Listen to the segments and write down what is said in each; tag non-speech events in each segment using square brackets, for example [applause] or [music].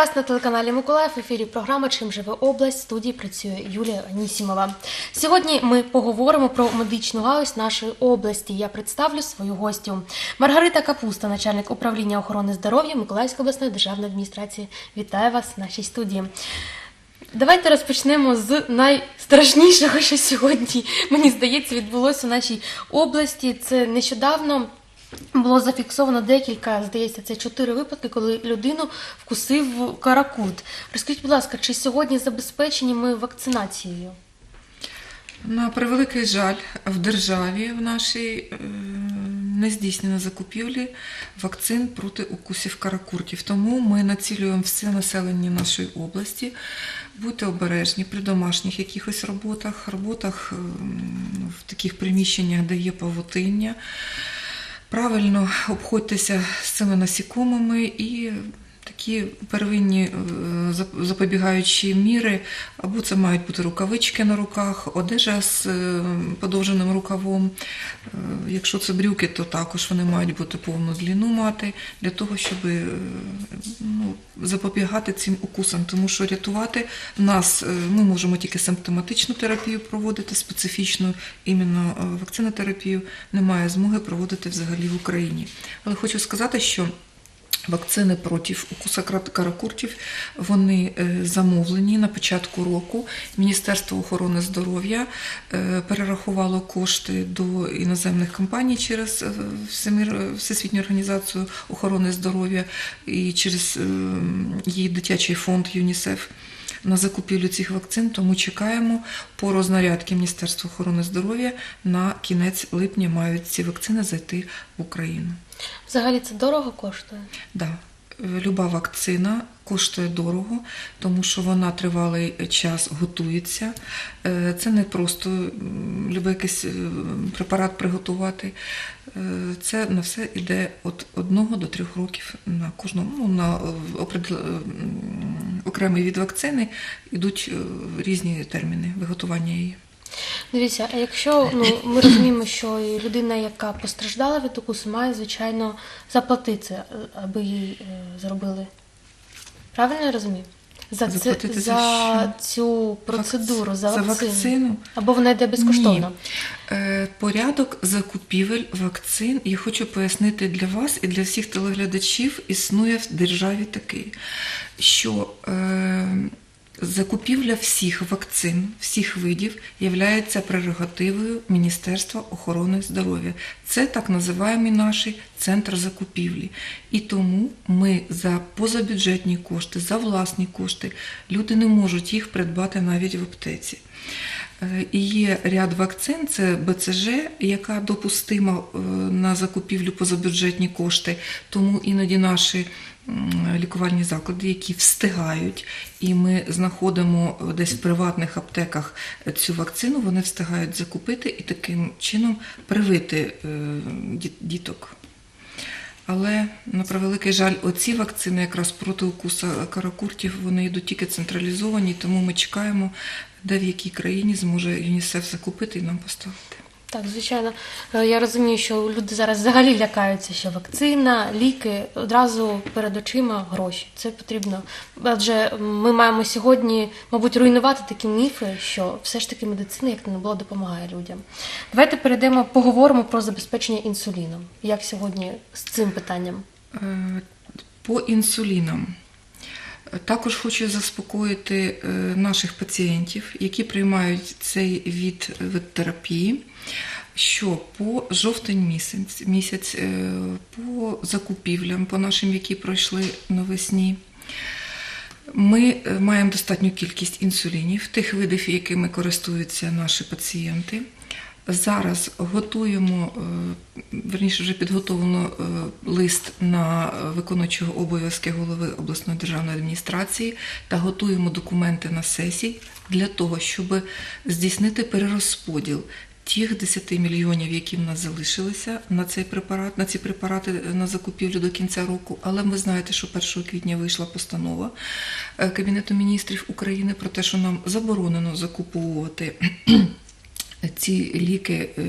Вас на телеканалі Миколаїв. В ефірі програма Чим живе область. В студії працює Юлія Анісімова. Сьогодні ми поговоримо про медичну галузь нашої області. Я представлю свою гостю. Маргарита Капуста, начальник управління охорони здоров'я Миколаївської обласної державної адміністрації. Вітаю вас в нашій студії. Давайте розпочнемо з найстрашнішого, що сьогодні, мені здається, відбулося у нашій області. Це нещодавно було зафіксовано декілька, здається, це чотири випадки, коли людину вкусив каракут. Розкажіть, будь ласка, чи сьогодні забезпечені ми вакцинацією? На превеликий жаль, в державі в нашій е, не здійснено закупівлі вакцин проти укусів каракуртів. Тому ми націлюємо все населення нашої області. Будьте обережні при домашніх якихось роботах, роботах ем, в таких приміщеннях, де є павутиння. Правильно обходьтеся з цими насікомими і такі первинні е, запобігаючі міри, або це мають бути рукавички на руках, одежа з е, подовженим рукавом. Е, Якщо це брюки, то також вони мають бути повну длину мати для того, щоб ну, запобігати цим укусам, тому що рятувати нас ми можемо тільки симптоматичну терапію проводити, специфічну іменно вакцинотерапію немає змоги проводити взагалі в Україні. Але хочу сказати, що Вакцини проти укуса каракуртів вони е, замовлені на початку року. Міністерство охорони здоров'я е, перерахувало кошти до іноземних компаній через е, Всесвітню організацію охорони здоров'я і через е, її дитячий фонд ЮНІСЕФ на закупівлю цих вакцин. Тому чекаємо по рознарядки Міністерства охорони здоров'я на кінець липня мають ці вакцини зайти в Україну. Взагалі це дорого коштує? Да. Е, Люба вакцина коштує дорого, тому що вона тривалий час готується. Е, Це не просто любий якийсь е, препарат приготувати. Це на все йде від одного до трьох років на кожному ну, на окремий від вакцини йдуть різні терміни виготування її. Дивіться, а якщо ну ми розуміємо, що і людина, яка постраждала від укусу, має звичайно заплатити, це, аби їй е, зробили. Правильно я розумію? За, це, Заплатити за за цю процедуру, за, За вакцину. вакцину? Або вона йде безкоштовно. Ні. Е, Порядок закупівель вакцин, я хочу пояснити для вас і для всіх телеглядачів, існує в державі такий, що е, закупівля всіх вакцин, всіх видів є прерогативою Міністерства охорони здоров'я. Це так називаємо наш центр закупівлі. І тому ми за позабюджетні кошти, за власні кошти, люди не можуть їх придбати навіть в аптеці. Е, І є ряд вакцин, це БЦЖ, яка допустима е, на закупівлю позабюджетні кошти. Тому іноді наші лікувальні заклади, які встигають, і ми знаходимо десь в приватних аптеках цю вакцину, вони встигають закупити і таким чином привити е, діток. Але на превеликий жаль, оці вакцини якраз проти укуса каракуртів вони йдуть тільки централізовані, тому ми чекаємо, де в якій країні зможе ЮНІСЕФ закупити і нам поставити. Так, звичайно. Е, Я розумію, що люди зараз взагалі лякаються, що вакцина, ліки одразу перед очима гроші. Це потрібно. Адже ми маємо сьогодні, мабуть, руйнувати такі міфи, що все ж таки медицина, як не було, допомагає людям. Давайте перейдемо, поговоримо про забезпечення інсуліном. Як сьогодні з цим питанням? Е, По інсулінам. Також хочу заспокоїти е, наших пацієнтів, які приймають цей від, від терапії, що по жовтень місяць, місяць е, по закупівлям, по нашим, які пройшли навесні, ми е, маємо достатню кількість інсулінів, тих видів, якими користуються наші пацієнти. Зараз готуємо, е, верніше вже підготовлено лист на виконуючого обов'язки голови обласної державної адміністрації та готуємо документи на сесії для того, щоб здійснити перерозподіл тих 10 мільйонів, які в нас залишилися на цей препарат, на ці препарати е, на закупівлю до кінця року. Але ви знаєте, що 1 квітня вийшла постанова е, Кабінету міністрів України про те, що нам заборонено закуповувати ці ліки е,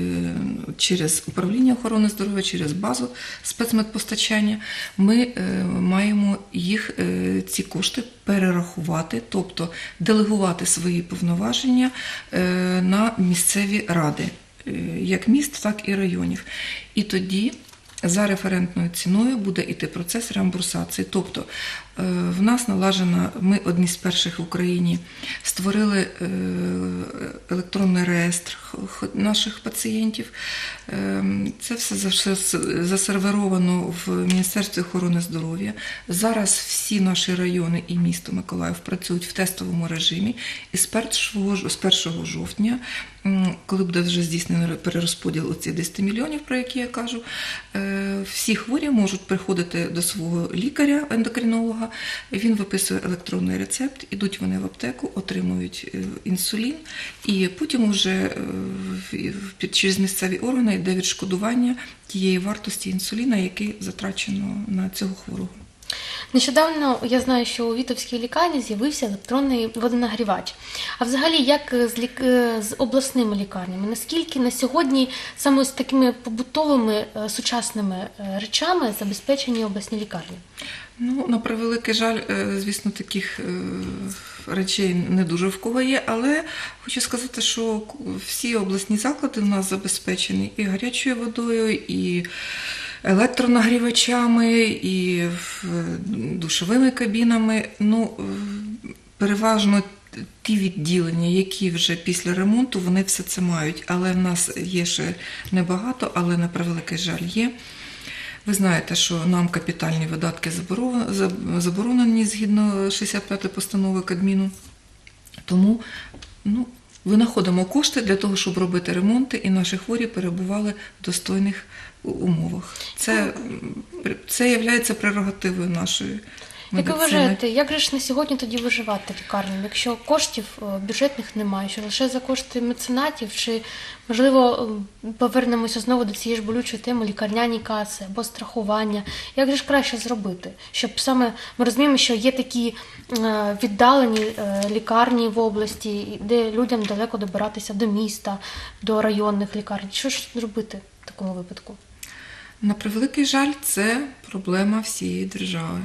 через управління охорони здоров'я, через базу спецмедпостачання, ми е, маємо їх е, ці кошти перерахувати, тобто делегувати свої повноваження на місцеві ради, як міст, так і районів. І тоді за референтною ціною буде йти процес реамбурсації. Тобто е, в нас налажена, ми одні з перших в Україні створили е, електронний реєстр наших пацієнтів. Е, Це все зас- засерверовано в Міністерстві охорони здоров'я. Зараз всі наші райони і місто Миколаїв працюють в тестовому режимі. І з 1, ж- з 1 жовтня, коли буде вже здійснений перерозподіл оці 10 мільйонів, про які я кажу, е, всі хворі можуть приходити до свого лікаря, ендокринолога. Він виписує електронний рецепт, ідуть вони в аптеку, отримують е, інсулін, і потім уже е, через місцеві органи йде відшкодування тієї вартості інсуліна, який затрачено на цього хворого. Нещодавно я знаю, що у Вітовській лікарні з'явився електронний водонагрівач. А взагалі, як з, лік... е, з обласними лікарнями? Наскільки на сьогодні саме з такими побутовими е, сучасними е, речами забезпечені обласні лікарні? Ну, на превеликий жаль, е, звісно, таких е, речей не дуже в кого є, але хочу сказати, що всі обласні заклади в нас забезпечені і гарячою водою, і електронагрівачами, і е, душовими кабінами. Ну, е, переважно ті відділення, які вже після ремонту, вони все це мають. Але в нас є ще небагато, але на превеликий жаль є. Ви знаєте, що нам капітальні видатки заборонені згідно 65 постанови Кабміну. Тому ну, винаходимо кошти для того, щоб робити ремонти, і наші хворі перебували в достойних умовах. Це, це є прерогативою нашої. Як ви вважаєте, як же ж на сьогодні тоді виживати лікарням, якщо коштів е, бюджетних немає, що лише за кошти меценатів, чи можливо е, повернемося знову до цієї ж болючої теми лікарняні каси або страхування? Як же ж краще зробити? Щоб саме ми розуміємо, що є такі е, віддалені лікарні в області, де людям далеко добиратися до міста, до районних лікарень. Що ж зробити в такому випадку? На превеликий жаль, це проблема всієї держави.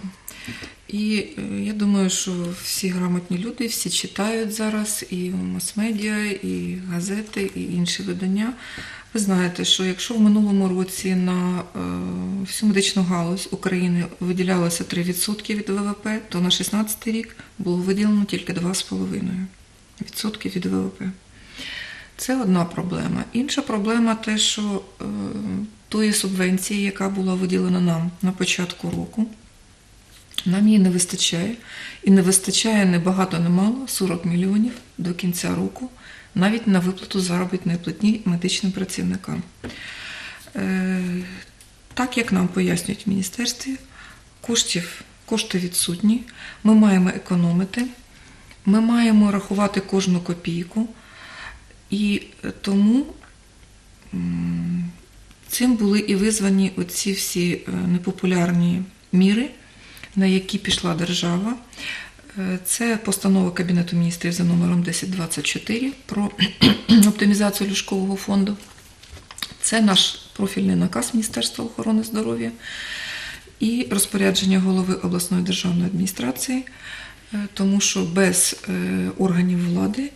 І е, я думаю, що всі грамотні люди, всі читають зараз і мас-медіа, і газети, і інші видання. Ви знаєте, що якщо в минулому році на е, всю медичну галузь України виділялося 3% від ВВП, то на 2016 рік було виділено тільки 2,5% від ВВП. Це одна проблема. Інша проблема те, що е, тої субвенції, яка була виділена нам на початку року, нам її не вистачає. І не вистачає не багато, не мало 40 мільйонів до кінця року, навіть на виплату заробітної платні медичним працівникам. Е, так як нам пояснюють в міністерстві, коштів, кошти відсутні, ми маємо економити, ми маємо рахувати кожну копійку. І тому цим були і визвані оці всі е, непопулярні міри, на які пішла держава. Е, Це постанова Кабінету міністрів за номером 1024 про [clears throat] оптимізацію ліжкового фонду. Це наш профільний наказ Міністерства охорони здоров'я і розпорядження голови обласної державної адміністрації, е, тому що без е, органів влади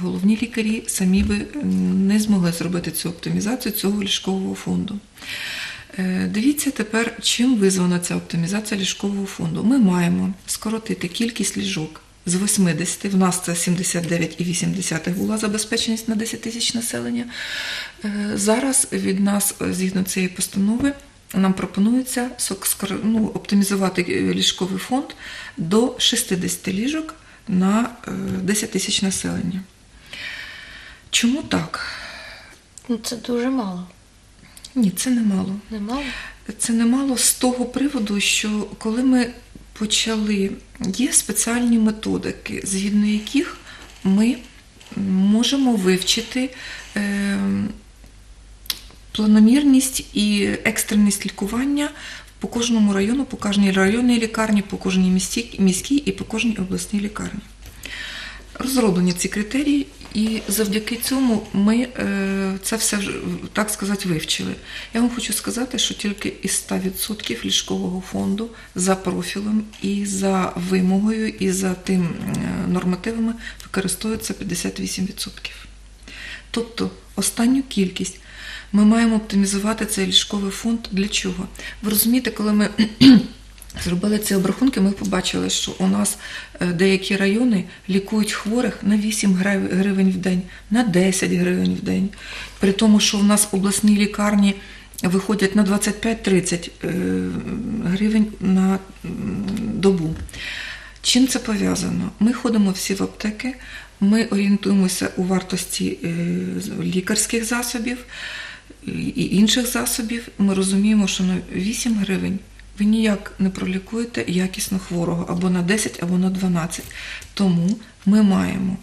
головні лікарі самі би не змогли зробити цю оптимізацію цього ліжкового фонду. Е, Дивіться тепер, чим визвана ця оптимізація ліжкового фонду. Ми маємо скоротити кількість ліжок з 80, в нас це 79,8 була забезпеченість на 10 тисяч населення. Е, Зараз від нас, е, згідно цієї постанови, нам пропонується ну, оптимізувати ліжковий фонд до 60 ліжок на е, 10 тисяч населення. Чому так? Ну це дуже мало. Ні, це немало. Немало? Це немало з того приводу, що коли ми почали, є спеціальні методики, згідно яких ми можемо вивчити е, планомірність і екстреність лікування по кожному району, по кожній районній лікарні, по кожній міській, міській і по кожній обласній лікарні. Розроблені ці критерії, І завдяки цьому ми е, це все так сказати вивчили. Я вам хочу сказати, що тільки із 100% ліжкового фонду за профілем і за вимогою, і за тим е, нормативами використовується 58%. Тобто останню кількість ми маємо оптимізувати цей ліжковий фонд для чого? Ви розумієте, коли ми зробили ці обрахунки, ми побачили, що у нас е, деякі райони лікують хворих на 8 гривень в день, на 10 гривень в день. При тому, що в нас обласні лікарні виходять на 25-30 е, гривень на добу. Чим це пов'язано? Ми ходимо всі в аптеки, ми орієнтуємося у вартості е, лікарських засобів і інших засобів. Ми розуміємо, що на 8 гривень ви ніяк не пролікуєте якісно хворого або на 10, або на 12. Тому ми маємо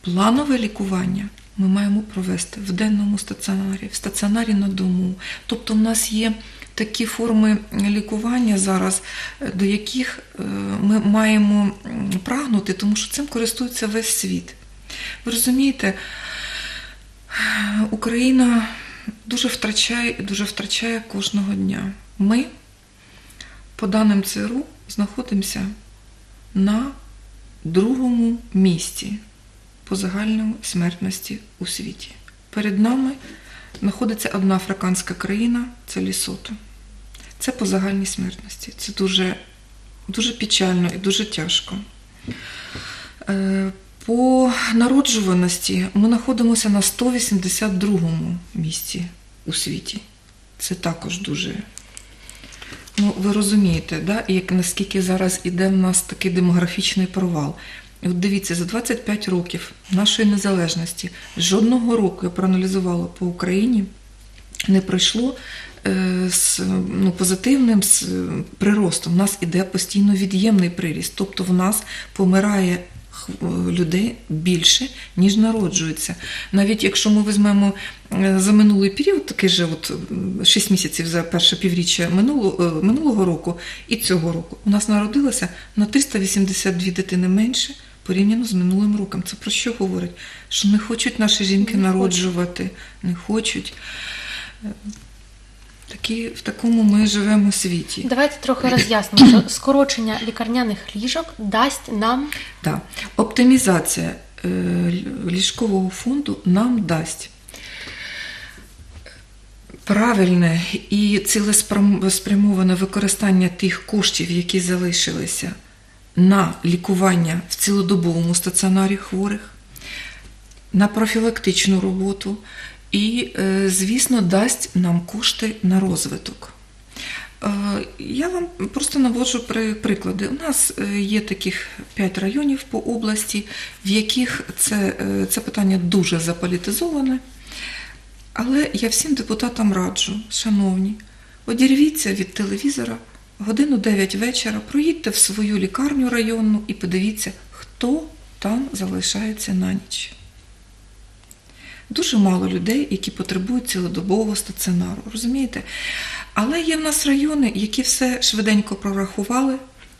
планове лікування. Ми маємо провести в денному стаціонарі, в стаціонарі на дому. Тобто, в нас є такі форми лікування зараз, е, до яких е, ми маємо прагнути, тому що цим користується весь світ. Ви розумієте, Україна дуже втрачає і дуже втрачає кожного дня. Ми, по даним ЦРУ, знаходимося на другому місці по загальній смертності у світі. Перед нами знаходиться одна африканська країна це Лісото. Це по загальній смертності. Це дуже, дуже печально і дуже тяжко. Е, По народжуваності ми знаходимося на 182-му місці у світі. Це також дуже. Ну, ви розумієте, да? як наскільки зараз іде в нас такий демографічний провал. От дивіться, за 25 років нашої незалежності жодного року я проаналізувала по Україні, не пройшло е, з ну, позитивним з приростом. У нас іде постійно від'ємний приріст, тобто в нас помирає людей більше, ніж народжується. Навіть якщо ми візьмемо е, за минулий період, такий же от 6 місяців за перше півріччя минулого, е, минулого року і цього року, у нас народилося на 382 дитини менше. Порівняно з минулим роком. Це про що говорить? Що не хочуть наші жінки Не народжувати, не хочуть. Такі, в такому ми живемо світі. Давайте трохи [clears throat] роз'яснимо, що скорочення лікарняних ліжок дасть нам Так. Оптимізація е, ліжкового фонду нам дасть правильне і цілеспрямоване використання тих коштів, які залишилися на лікування в цілодобовому стаціонарі хворих, на профілактичну роботу і, е, звісно, дасть нам кошти на розвиток. Е, Я вам просто наводжу приклади. У нас е, є таких п'ять районів по області, в яких це, це питання дуже заполітизоване. Але я всім депутатам раджу, шановні, одірвіться від телевізора годину 9 вечора, проїдьте в свою лікарню районну і подивіться, хто там залишається на ніч. Дуже мало людей, які потребують цілодобового стаціонару, розумієте? Але є в нас райони, які все швиденько прорахували,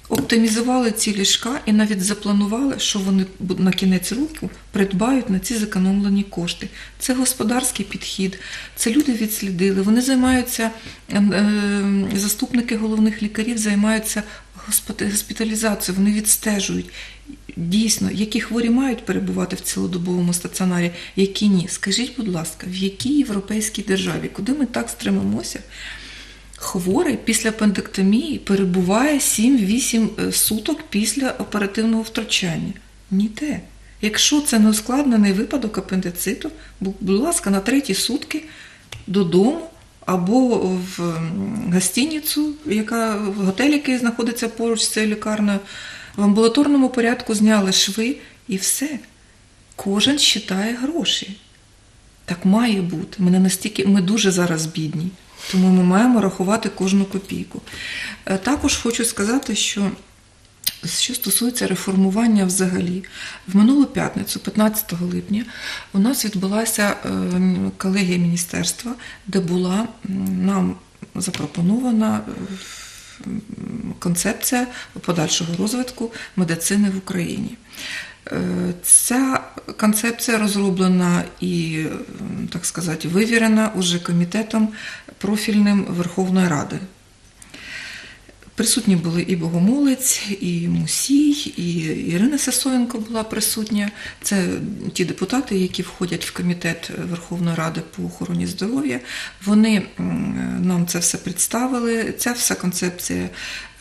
оптимізували ці ліжка і навіть запланували, що вони на кінець року придбають на ці зекономлені кошти. Це господарський підхід, це люди відслідили. Вони займаються, е, е, заступники головних лікарів займаються госпіталізацією, вони відстежують. Дійсно, які хворі мають перебувати в цілодобовому стаціонарі, які ні. Скажіть, будь ласка, в якій європейській державі, куди ми так стремимося? Хворий після пендектомії перебуває 7-8 е, суток після оперативного втручання. Ніде. Якщо це не ускладнений випадок апендициту, будь ласка, на треті сутки додому або в гостиницю, яка в готель, який знаходиться поруч з цією лікарнею, в амбулаторному порядку зняли шви і все. Кожен считає гроші. Так має бути. Ми не настільки, ми дуже зараз бідні, тому ми маємо рахувати кожну копійку. Е, Також хочу сказати, що що стосується реформування взагалі, в минулу п'ятницю, 15 липня, у нас відбулася е, колегія міністерства, де була нам запропонована е, концепція подальшого розвитку медицини в Україні. Е, Ця концепція розроблена і, так сказати, вивірена уже комітетом профільним Верховної Ради. Присутні були і Богомолець, і Мусій, і Ірина Сасоєнко була присутня. Це ті депутати, які входять в комітет Верховної Ради по охороні здоров'я. Вони нам це все представили. Ця вся концепція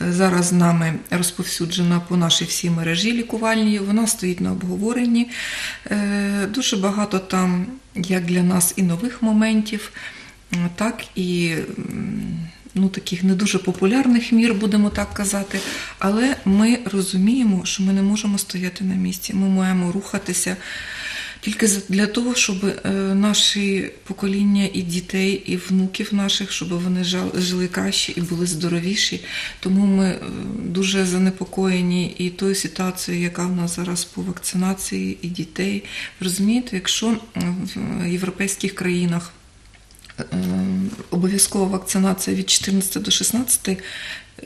е, зараз нами розповсюджена по нашій всій мережі лікувальній. Вона стоїть на обговоренні. Е, Дуже багато там, як для нас, і нових моментів, так і. Ну, таких не дуже популярних мір, будемо так казати. Але ми розуміємо, що ми не можемо стояти на місці. Ми маємо рухатися тільки для того, щоб е, наші покоління і дітей, і внуків наших, щоб вони жили краще і були здоровіші. Тому ми е, дуже занепокоєні і тою ситуацією, яка в нас зараз по вакцинації і дітей. Розумієте, якщо в європейських країнах е, обов'язкова вакцинація від 14 до 16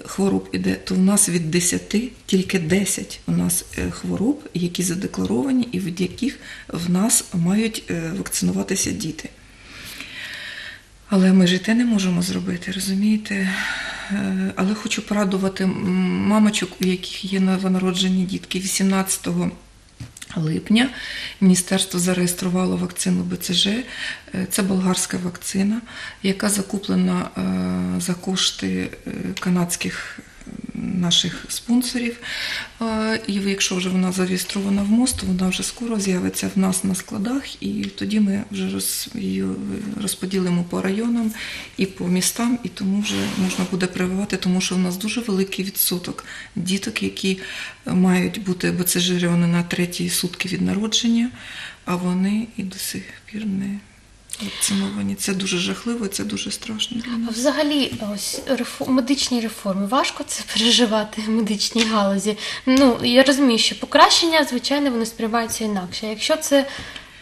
хвороб іде, то в нас від 10, тільки 10 у нас е, хвороб, які задекларовані, і від яких в нас мають е, вакцинуватися діти. Але ми ж і те не можемо зробити, розумієте? Е, Але хочу порадувати мамочок, у яких є новонароджені дітки 18 липня міністерство зареєструвало вакцину БЦЖ. Е, Це болгарська вакцина, яка закуплена е, за кошти е, канадських наших спонсорів. Е, І якщо вже вона зареєстрована в МОЗ, то вона вже скоро з'явиться в нас на складах, і тоді ми вже роз, її розподілимо по районам і по містам, і тому вже можна буде прививати, тому що в нас дуже великий відсоток діток, які мають бути БЦЖ-вони на третій сутки від народження, а вони і до сих пір не вакциновані. Це дуже жахливо, це дуже страшно А. Взагалі, ось рефо- медичні реформи. Важко це переживати в медичній галузі. Ну я розумію, що покращення, звичайно, вони сприймаються інакше. Якщо це,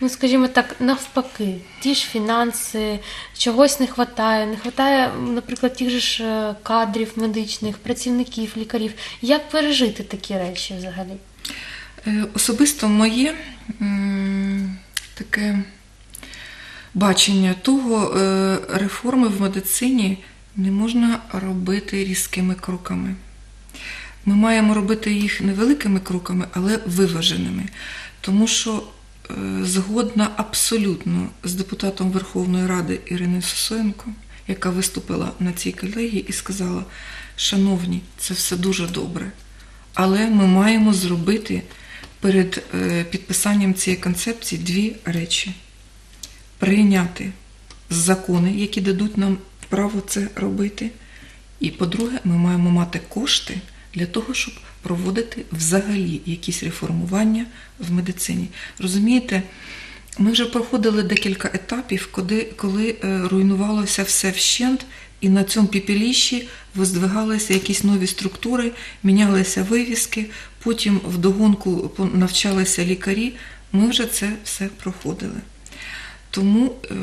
ну скажімо так, навпаки, ті ж фінанси, чогось не вистачає, не вистачає, наприклад, тих же ж е, кадрів медичних, працівників, лікарів. Як пережити такі речі взагалі? Е, Особисто моє таке бачення того, е, реформи в медицині не можна робити різкими кроками. Ми маємо робити їх невеликими кроками, але виваженими. Тому що е, згодна абсолютно з депутатом Верховної Ради Іриною Сосоєнко, яка виступила на цій колегії і сказала: Шановні, це все дуже добре, але ми маємо зробити перед е, підписанням цієї концепції дві речі: прийняти закони, які дадуть нам право це робити. І по-друге, ми маємо мати кошти для того, щоб проводити взагалі якісь реформування в медицині. Розумієте, ми вже проходили декілька етапів, коли, коли е, руйнувалося все вщент, і на цьому піпеліщі воздвигалися якісь нові структури, мінялися вивіски, потім вдогонку навчалися лікарі. Ми вже це все проходили. Тому е,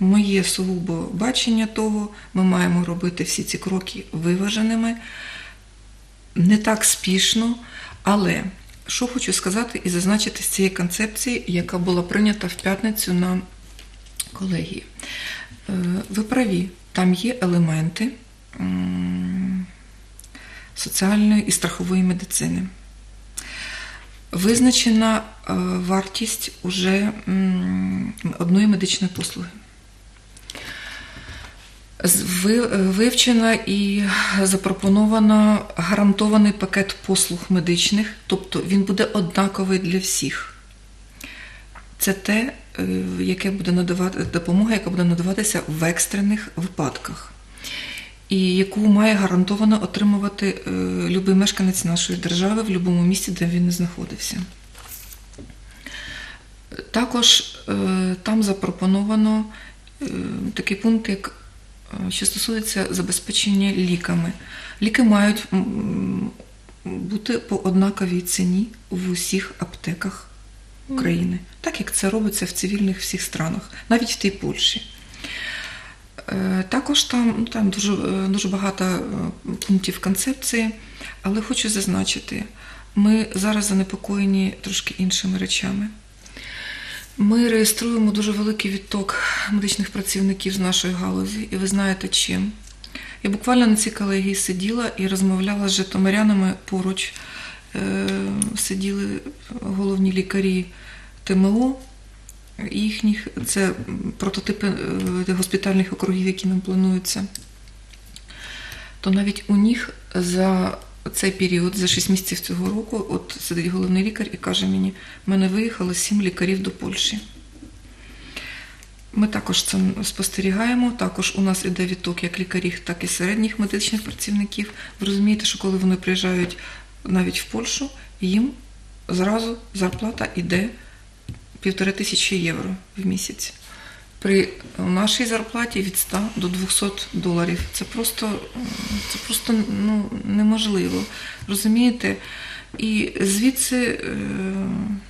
моє сугубо бачення того, ми маємо робити всі ці кроки виваженими, не так спішно, але що хочу сказати і зазначити з цієї концепції, яка була прийнята в п'ятницю на колегії. Е, Ви праві, там є елементи м, соціальної і страхової медицини. Визначена е, вартість уже одної медичної послуги. Е, Вивчена і запропоновано гарантований пакет послуг медичних, тобто він буде однаковий для всіх. Це те, е, яке буде надавати допомога, яка буде надаватися в екстрених випадках, і яку має гарантовано отримувати е, любий мешканець нашої держави в будь-якому місці, де він не знаходився. Також е, там запропоновано е, такий пункт, як що стосується забезпечення ліками. Ліки мають бути по однаковій ціні в усіх аптеках України, так як це робиться в цивільних всіх странах, навіть в тій Польщі. Е, Також там, ну, там дуже, е, дуже багато е, пунктів концепції, але хочу зазначити, ми зараз занепокоєні трошки іншими речами. Ми реєструємо дуже великий відток медичних працівників з нашої галузі, і ви знаєте чим. Я буквально на цій колегії сиділа і розмовляла з житомирянами поруч. Сиділи головні лікарі ТМО їхніх, це прототипи е, госпітальних округів, які нам плануються. То навіть у них за цей період, за 6 місяців цього року, от сидить головний лікар і каже мені, в мене виїхало 7 лікарів до Польщі. Ми також це спостерігаємо. Також у нас іде відток як лікарів, так і середніх медичних працівників. Ви розумієте, що коли вони приїжджають навіть в Польщу, їм зразу зарплата йде півтори тисячі євро в місяць. При нашій зарплаті від 100 до 200 доларів. Це просто, це просто ну, неможливо. Розумієте? І звідси е,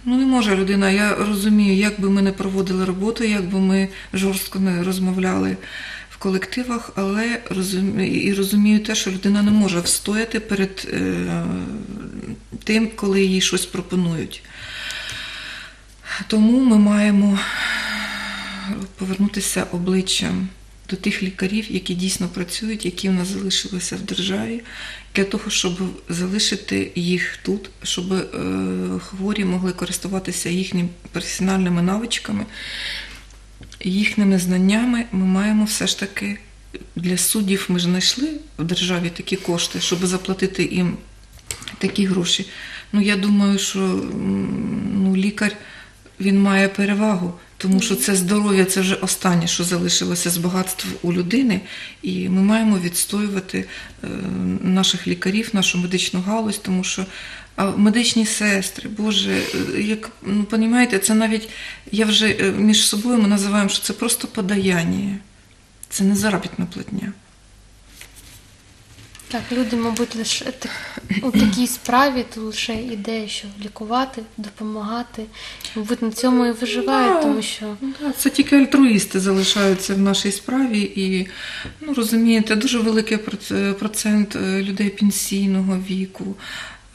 ну, не може людина. Я розумію, як би ми не проводили роботу, як би ми жорстко не розмовляли в колективах, але розумію, і розумію те, що людина не може встояти перед е, тим, коли їй щось пропонують. Тому ми маємо повернутися обличчям до тих лікарів, які дійсно працюють, які в нас залишилися в державі, для того, щоб залишити їх тут, щоб е, хворі могли користуватися їхніми професіональними навичками, їхніми знаннями. Ми маємо все ж таки для суддів ми ж знайшли в державі такі кошти, щоб заплатити їм такі гроші. Ну я думаю, що ну, лікар він має перевагу, тому що це здоров'я це вже останнє, що залишилося з багатств у людини, і ми маємо відстоювати е, наших лікарів, нашу медичну галузь, тому що а медичні сестри, Боже, е, як ну понімаєте, це навіть я вже е, між собою ми називаємо, що це просто подаяння, це не заробітна платня. Так, люди, мабуть, лише так- у такій справі то лише ідея, що лікувати, допомагати. Мабуть, на цьому і виживають, Да. тому що да, Це тільки альтруїсти залишаються в нашій справі, і ну розумієте, дуже великий проц- процент е, людей пенсійного віку.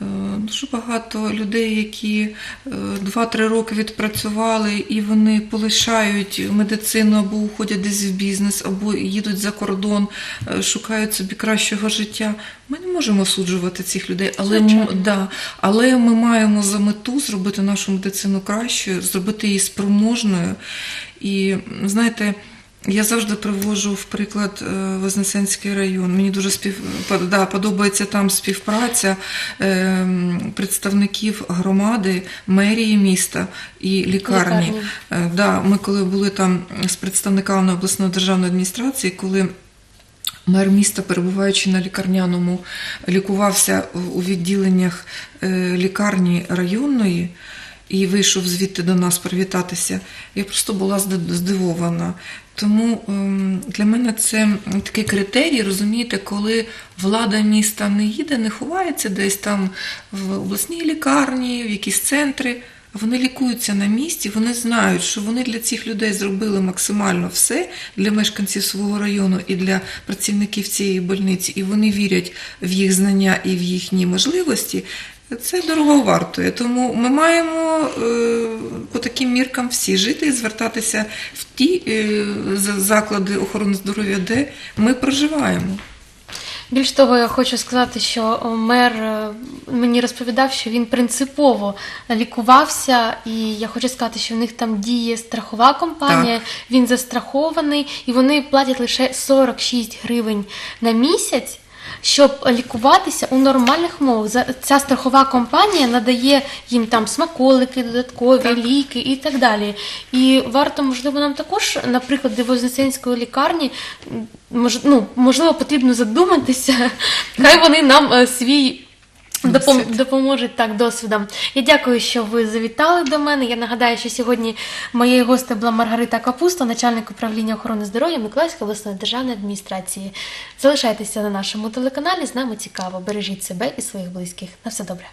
Е, Дуже багато людей, які е, 2-3 роки відпрацювали, і вони полишають медицину або уходять десь в бізнес, або їдуть за кордон, е, шукають собі кращого життя. Ми не можемо осуджувати цих людей, але, м- да, але ми маємо за мету зробити нашу медицину кращою, зробити її спроможною. І знаєте, я завжди привожу в приклад е, Вознесенський район. Мені дуже спів... да, подобається там співпраця е, представників громади, мерії міста і лікарні. Лікарні. Е, Да, ми коли були там з представниками обласної державної адміністрації, коли Мер міста, перебуваючи на лікарняному, лікувався у відділеннях лікарні районної і вийшов звідти до нас привітатися. Я просто була здивована. Тому ем, для мене це такий критерій, розумієте, коли влада міста не їде, не ховається десь там в обласній лікарні, в якісь центри. Вони лікуються на місці, вони знають, що вони для цих людей зробили максимально все для мешканців свого району і для працівників цієї больниці, і вони вірять в їх знання і в їхні можливості. Це дорого вартує. Тому ми маємо е, по таким міркам всі жити і звертатися в ті е, заклади охорони здоров'я, де ми проживаємо. Більш того, я хочу сказати, що мер е, мені розповідав, що він принципово лікувався, і я хочу сказати, що в них там діє страхова компанія, він застрахований, і вони платять лише 46 гривень на місяць. Щоб лікуватися у нормальних умовах, За- ця страхова компанія надає їм там смаколики, додаткові Так. ліки і так далі. І варто, можливо, нам також, наприклад, Вознесенської лікарні, ну, можливо, потрібно задуматися, [laughs] хай вони нам е, свій. Допом- допоможуть так досвідом. Я дякую, що ви завітали до мене. Я нагадаю, що сьогодні моєю гостею була Маргарита Капуста, начальник управління охорони здоров'я Миколаївської обласної державної адміністрації. Залишайтеся на нашому телеканалі. З нами цікаво. Бережіть себе і своїх близьких. На все добре.